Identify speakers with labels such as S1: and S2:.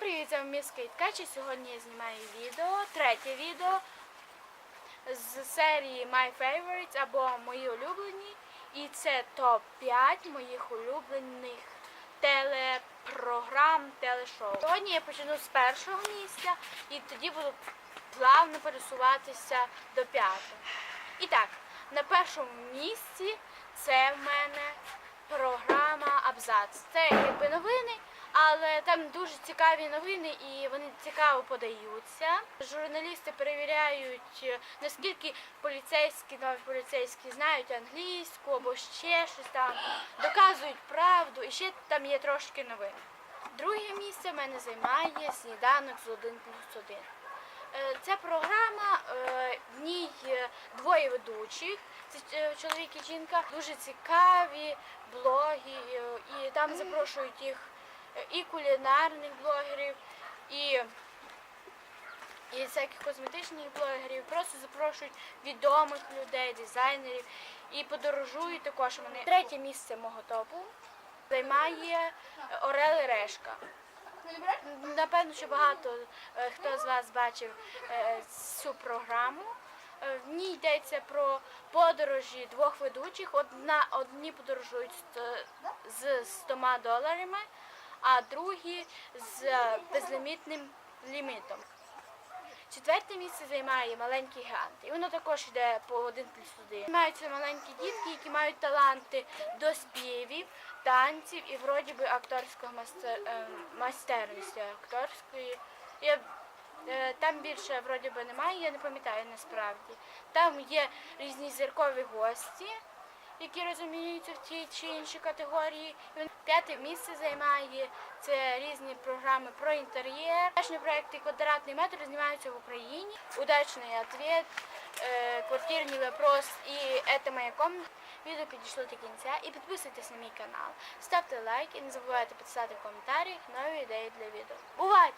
S1: привіт, з вами Качі. Сьогодні я знімаю відео, третє відео з серії My Favorites або Мої улюблені. І це топ-5 моїх улюблених телепрограм, телешоу. Сьогодні я почну з першого місця і тоді буду плавно пересуватися до п'ятого. І так, на першому місці це в мене програма Абзац. Це якби новини, але там дуже цікаві новини і вони цікаво подаються. Журналісти перевіряють, е, наскільки поліцейські, нові поліцейські знають англійську або ще щось там, доказують правду, і ще там є трошки новин. Друге місце в мене займає сніданок з 1 плюс 1. Е, Ця програма, е, в ній двоє ведучих, це чоловік і жінка, дуже цікаві блоги, і там запрошують їх і кулінарних блогерів, і, і всяких косметичних блогерів, просто запрошують відомих людей, дизайнерів і подорожують також вони. Третє місце мого топу займає е, Орел Решка. Напевно, що багато е, хто з вас бачив е, цю програму. В ній йдеться про подорожі двох ведучих. Одна, одні подорожують з 100 доларами, а другі з е, безлімітним лімітом. Четверте місце займає маленькі гіганти. І воно також йде по один плюс один. Маються маленькі дітки, які мають таланти до співів, танців і вроді би акторського мастер, е, майстерності акторської. Я, е, там більше вроді би немає, я не пам'ятаю насправді. Там є різні зіркові гості, які розуміються в тій чи іншій категорії. Він- П'яте місце займає це різні програми про інтер'єр. Удачні проекти «Квадратний метр» знімаються в Україні. Удачний ответ, е, квартирний вопрос і «Это моя комната». Відео підійшло до кінця і підписуйтесь на мій канал. Ставте лайк і не забувайте писати в коментарях нові ідеї для відео. Бувайте!